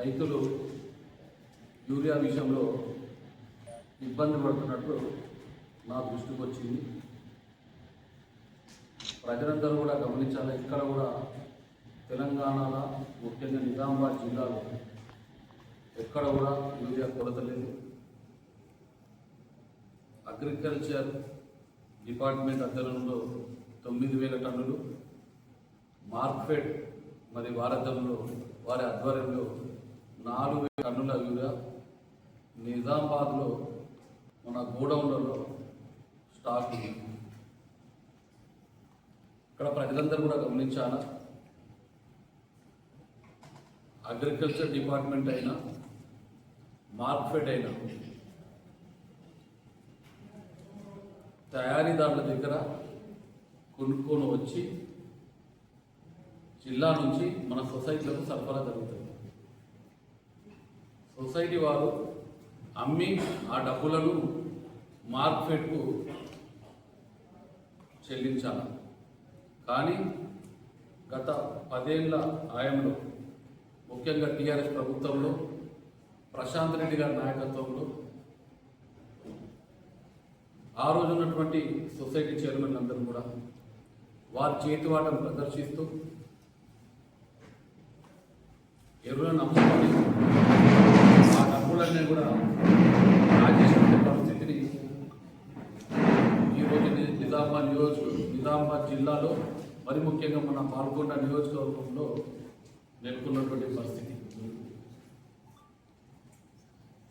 రైతులు యూరియా విషయంలో ఇబ్బంది పడుతున్నట్లు నా దృష్టికి వచ్చింది. ప్రజలందరూ కూడా గమనించాలి. ఇక్కడ కూడా తెలంగాణలో ముఖ్యంగా నిజామాబాద్ జిల్లాలో ఎక్కడ కూడా యూరియా కొరత లేదు. అగ్రికల్చర్ డిపార్ట్మెంట్ అధ్యయనంలో తొమ్మిది వేల టన్నులు. మార్కెట్ మరి వారధంలో వారి ఆధ్వర్యంలో నాలుగు టన్నుల యూరియా నిజామాబాద్లో మన గోడౌన్లలో స్టాక్ ఉంది. ఇక్కడ ప్రజలందరూ కూడా గమనించాలా? అగ్రికల్చర్ డిపార్ట్మెంట్ అయినా మార్క్ఫెడ్ అయినా తయారీదారుల దగ్గర కొనుక్కొని వచ్చి జిల్లా నుంచి మన సొసైటీలకు సరఫరా జరుగుతుంది. సొసైటీ వారు అమ్మి ఆ డబ్బులను మార్కెట్కు చెల్లించాలి. కానీ గత పదేళ్ళ ఆయంలో ముఖ్యంగా టీఆర్ఎస్ ప్రభుత్వంలో ప్రశాంత్ రెడ్డి గారి నాయకత్వంలో ఆ రోజు ఉన్నటువంటి సొసైటీ చైర్మన్ అందరూ కూడా వారి చేతివాటం ప్రదర్శిస్తూ ఎరువులను నమ్ముకొని ఆ కూడా రాజేసిన పరిస్థితిని ఈరోజు నిజామాబాద్ నియోజక నిజామాబాద్ జిల్లాలో మరి ముఖ్యంగా మన పాల్గొండ నియోజకవర్గంలో నెలకొన్నటువంటి పరిస్థితి.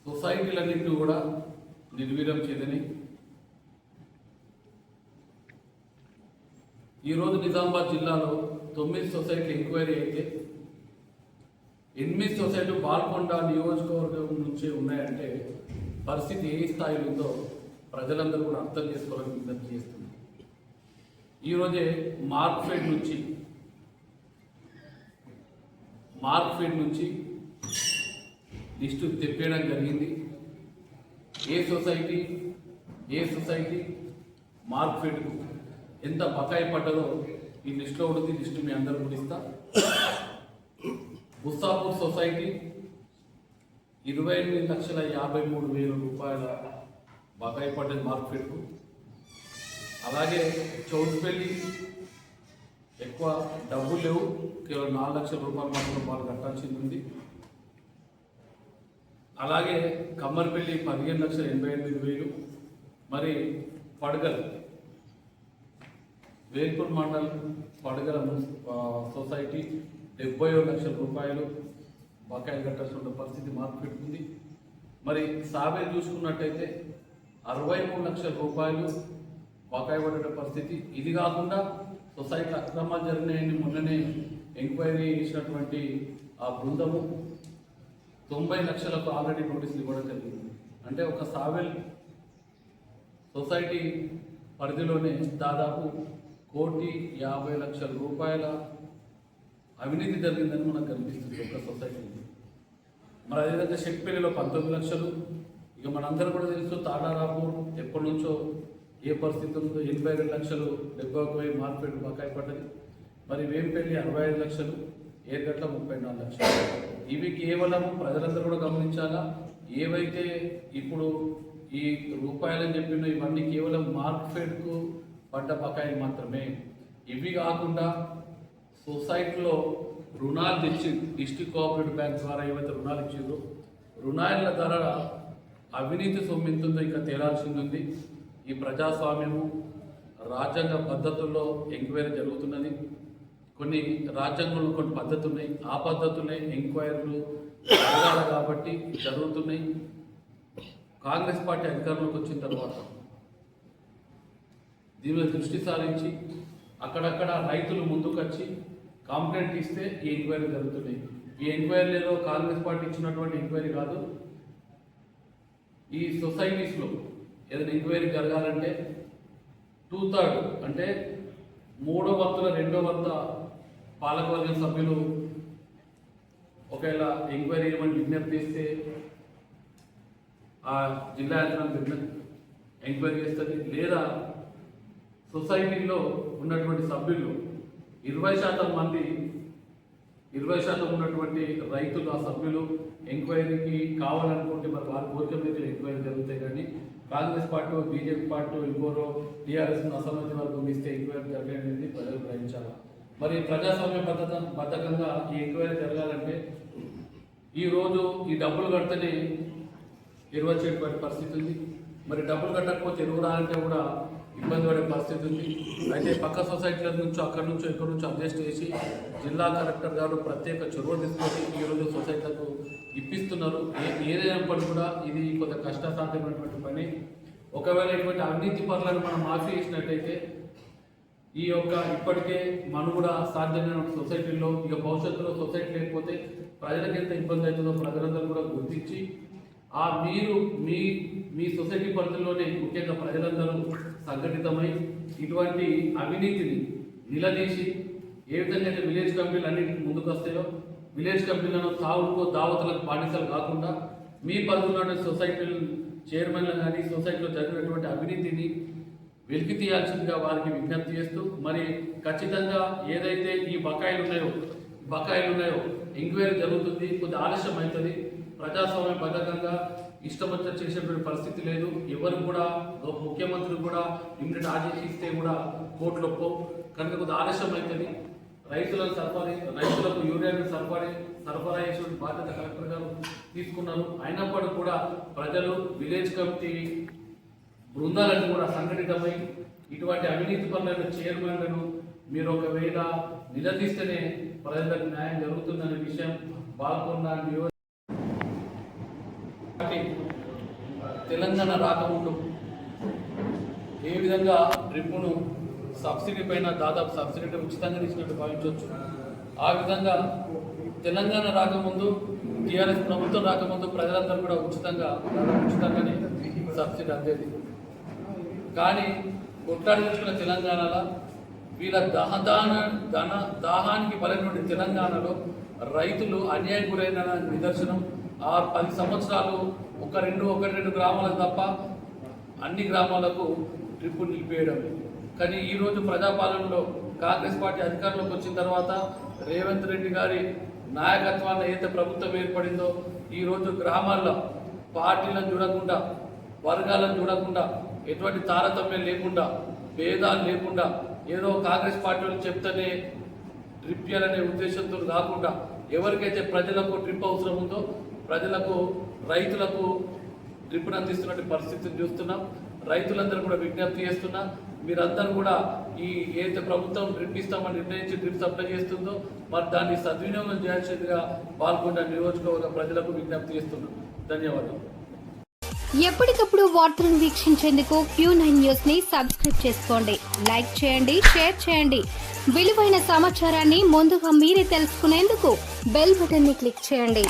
సొసైటీలన్నింటినీ కూడా నిర్వీర్యం చేయదని ఈరోజు నిజామాబాద్ జిల్లాలో తొమ్మిది సొసైటీలు ఎంక్వైరీ అయితే ఎనిమిది సొసైటీ పాల్గొండ నియోజకవర్గం నుంచే ఉన్నాయంటే పరిస్థితి ఏ స్థాయిలో ఉందో ప్రజలందరూ కూడా అర్థం చేసుకోవాలని విజ్ఞప్తి చేస్తుంది ఈరోజే మార్క్ఫెడ్ నుంచి మార్క్ఫెడ్ నుంచి లిస్టు తెప్పేయడం జరిగింది. ఏ సొసైటీ ఏ సొసైటీ మార్క్ఫెడ్కు ఎంత బకాయి పడ్డదో ఈ లిస్టులో ఉంటుంది లిస్టు మీ అందరూ కూడా ఇస్తా. గుస్తాపూర్ సొసైటీ ఇరవై ఎనిమిది లక్షల యాభై మూడు వేల రూపాయల బకాయి పడ్డది మార్కెట్కు. అలాగే చౌటుపల్లి ఎక్కువ డబ్బులు లేవు కేవలం నాలుగు లక్షల రూపాయలు మాత్రం వాళ్ళు కట్టాల్సింది ఉంది. అలాగే కమ్మర్పల్లి పదిహేను లక్షల ఎనభై ఎనిమిది వేలు మరి పడగల్ వేల్పూర్ మండల్ పడగల సొసైటీ డెబ్బై లక్షల రూపాయలు బకాయిలు కట్టాల్సిన పరిస్థితి మార్కెట్ మరి సాబే చూసుకున్నట్టయితే అరవై మూడు లక్షల రూపాయలు బకాయి పడే పరిస్థితి. ఇది కాకుండా సొసైటీ అక్రమాలు జరిగినాయని మొన్ననే ఎంక్వైరీ చేసినటువంటి ఆ బృందము తొంభై లక్షలకు ఆల్రెడీ నోటీసులు ఇవ్వడం జరిగింది. అంటే ఒక సావెల్ సొసైటీ పరిధిలోనే దాదాపు కోటి యాభై లక్షల రూపాయల అవినీతి జరిగిందని మనకు కనిపిస్తుంది ఒక సొసైటీ మరి అదేవిధంగా షెట్పల్లిలో పంతొమ్మిది లక్షలు. ఇక మనందరూ కూడా తెలుసు తాడారాపూర్ ఎప్పటి నుంచో ఏ పరిస్థితి ఉందో. ఎనభై రెండు లక్షలు డెబ్బై ఒక వెయ్యి బకాయి పడ్డది. మరి వేంపల్లి అరవై ఐదు లక్షలు ఏర్గట్ల ముప్పై నాలుగు లక్షలు. ఇవి కేవలం ప్రజలందరూ కూడా గమనించాలా? ఏవైతే ఇప్పుడు ఈ రూపాయలని చెప్పిన ఇవన్నీ కేవలం మార్కెట్కు పడ్డ బకాయి మాత్రమే. ఇవి కాకుండా సొసైటీలో రుణాలు తెచ్చి డిస్ట్రిక్ట్ కోఆపరేటివ్ బ్యాంక్ ద్వారా ఏవైతే రుణాలు ఇచ్చిందో రుణాల ధర అవినీతి సొమ్మింతుందో ఇంకా తేలాల్సింది ఉంది. ఈ ప్రజాస్వామ్యము రాజ్యాంగ పద్ధతుల్లో ఎంక్వైరీ జరుగుతున్నది. కొన్ని రాజ్యాంగంలో కొన్ని పద్ధతులు ఉన్నాయి ఆ పద్ధతులే ఎంక్వైరీలు జరగాలి కాబట్టి జరుగుతున్నాయి. కాంగ్రెస్ పార్టీ అధికారంలోకి వచ్చిన తర్వాత దీని దృష్టి సారించి అక్కడక్కడ రైతులు ముందుకొచ్చి కాంప్లైంట్ ఇస్తే ఈ ఎంక్వైరీ జరుగుతున్నాయి ఈ ఎంక్వైరీలో కాంగ్రెస్ పార్టీ ఇచ్చినటువంటి ఎంక్వైరీ కాదు. ఈ సొసైటీస్లో ఏదైనా ఎంక్వైరీ జరగాలంటే టూ థర్డ్ అంటే మూడో వంతుల రెండో వంత పాలకవర్గ సభ్యులు ఒకవేళ ఎంక్వైరీ ఏమని విజ్ఞప్తి చేస్తే ఆ జిల్లా యంత్రం విజ్ఞప్తి ఎంక్వైరీ చేస్తుంది. లేదా సొసైటీలో ఉన్నటువంటి సభ్యులు ఇరవై శాతం మంది ఇరవై శాతం ఉన్నటువంటి రైతులు ఆ సభ్యులు ఎంక్వైరీకి కావాలనుకుంటే మరి వారి కోరిక మీద ఎంక్వైరీ జరుగుతాయి కానీ కాంగ్రెస్ పార్టీ బీజేపీ పార్టీ ఇంకోరో టీఆర్ఎస్ అసమ్మతి వరకు ఇస్తే ఎంక్వైరీ జరగలేదు ప్రజలు గ్రహించాలి. మరి ప్రజాస్వామ్య పద్ధత బద్ధకంగా ఈ ఎంక్వైరీ జరగాలంటే ఈరోజు ఈ డబ్బులు కడితేనే ఎరువు పరిస్థితి ఉంది. మరి డబ్బులు కట్టకపోతే ఎరువు రాలంటే కూడా ఇబ్బంది పడే పరిస్థితి ఉంది. అయితే పక్క సొసైటీల నుంచో అక్కడి నుంచో ఇక్కడి నుంచో అడ్జస్ట్ చేసి జిల్లా కలెక్టర్ గారు ప్రత్యేక చొరవ తీసుకొని ఈ రోజు సొసైటీలకు ఇప్పిస్తున్నారు. ఏదైనప్పటికీ కూడా ఇది కొంత కష్టసాధ్యమైనటువంటి పని. ఒకవేళ ఇటువంటి అవినీతి పనులను మనం మాఫీ చేసినట్టయితే ఈ యొక్క ఇప్పటికే మనుగడ సాధ్యమైన సొసైటీల్లో ఇక భవిష్యత్తులో సొసైటీ లేకపోతే ప్రజలకు ఎంత ఇబ్బంది అవుతుందో ప్రజలందరూ కూడా గుర్తించి ఆ మీరు మీ మీ సొసైటీ పరిధిలోనే ముఖ్యంగా ప్రజలందరూ సంఘటితమై ఇటువంటి అవినీతిని నిలదీసి ఏ విధంగా అయితే విలేజ్ కమిటీలు అన్నింటికి ముందుకు వస్తాయో విలేజ్ కమిటీలను తావుకో దావతులకు బానిసలు కాకుండా మీ పరిధిలోని సొసైటీలు చైర్మన్లు కానీ సొసైటీలో జరిగినటువంటి అవినీతిని వెలికి తీయాల్సిందిగా వారికి విజ్ఞప్తి చేస్తూ మరి ఖచ్చితంగా ఏదైతే ఈ బకాయిలు ఉన్నాయో బకాయిలు ఉన్నాయో ఎంక్వైరీ జరుగుతుంది కొద్ది ఆలస్యం అవుతుంది ప్రజాస్వామ్య బద్ధకంగా ఇష్టం వచ్చిన చేసేటువంటి పరిస్థితి లేదు. ఎవరు కూడా ముఖ్యమంత్రి కూడా ఇమ్మీడియట్ ఆదేశిస్తే కూడా కోర్టులో ఒప్పో. కనుక కొద్ది ఆలస్యం అవుతుంది రైతులకు సరఫరా రైతులకు యూరియాను సరఫరా సరఫరా చేసే బాధ్యత కలెక్టర్ గారు తీసుకున్నారు. అయినప్పటికీ కూడా ప్రజలు విలేజ్ కమిటీ బృందాలను కూడా సంఘటితమై ఇటువంటి అవినీతి పనులను చైర్మన్లను మీరు ఒకవేళ నిలదీస్తేనే ప్రజలకు న్యాయం జరుగుతుందనే విషయం బాగున్న నియోజక తెలంగాణ రాకముందు ఏ విధంగా డ్రిప్పును సబ్సిడీ పైన దాదాపు సబ్సిడీ ఉచితంగా ఇచ్చినట్టు భావించవచ్చు. ఆ విధంగా తెలంగాణ రాకముందు టీఆర్ఎస్ ప్రభుత్వం రాకముందు ప్రజలందరూ కూడా ఉచితంగా ఉచితంగానే సబ్సిడీ అందేది. కానీ కొట్లాడించుకున్న తెలంగాణలో వీళ్ళ దహదాన ధన దాహానికి బలైనటువంటి తెలంగాణలో రైతులు అన్యాయం గురైన నిదర్శనం ఆ పది సంవత్సరాలు ఒక రెండు ఒక రెండు గ్రామాలకు తప్ప అన్ని గ్రామాలకు ట్రిప్పు నిలిపేయడం. కానీ ఈరోజు ప్రజాపాలనలో కాంగ్రెస్ పార్టీ అధికారంలోకి వచ్చిన తర్వాత రేవంత్ రెడ్డి గారి నాయకత్వాన్ని ఏదైతే ప్రభుత్వం ఏర్పడిందో ఈరోజు గ్రామాల్లో పార్టీలను చూడకుండా వర్గాలను చూడకుండా ఎటువంటి తారతమ్యం లేకుండా భేదాలు లేకుండా ఏదో కాంగ్రెస్ పార్టీ వాళ్ళు చెప్తేనే ట్రిప్ చేయాలనే ఉద్దేశంతో కాకుండా ఎవరికైతే ప్రజలకు ట్రిప్ అవసరం ఉందో ప్రజలకు రైతులకు ట్రిప్ను అందిస్తున్నటువంటి పరిస్థితిని చూస్తున్నాం. రైతులందరూ కూడా విజ్ఞప్తి చేస్తున్నా మీరందరూ కూడా ఈ ఏదైతే ప్రభుత్వం డ్రిప్ ఇస్తామని నిర్ణయించి డ్రిప్ సప్లై చేస్తుందో మరి దాన్ని సద్వినియోగం చేయాల్సిందిగా పాల్గొన్న నియోజకవర్గ ప్రజలకు విజ్ఞప్తి చేస్తున్నాం. ధన్యవాదాలు. ఎప్పటికప్పుడు వార్తలను వీక్షించేందుకు క్యూ నైన్ న్యూస్ని సబ్స్క్రైబ్ చేసుకోండి. లైక్ చేయండి షేర్ చేయండి. విలువైన సమాచారాన్ని ముందుగా మీరే తెలుసుకునేందుకు బెల్ బటన్ని క్లిక్ చేయండి.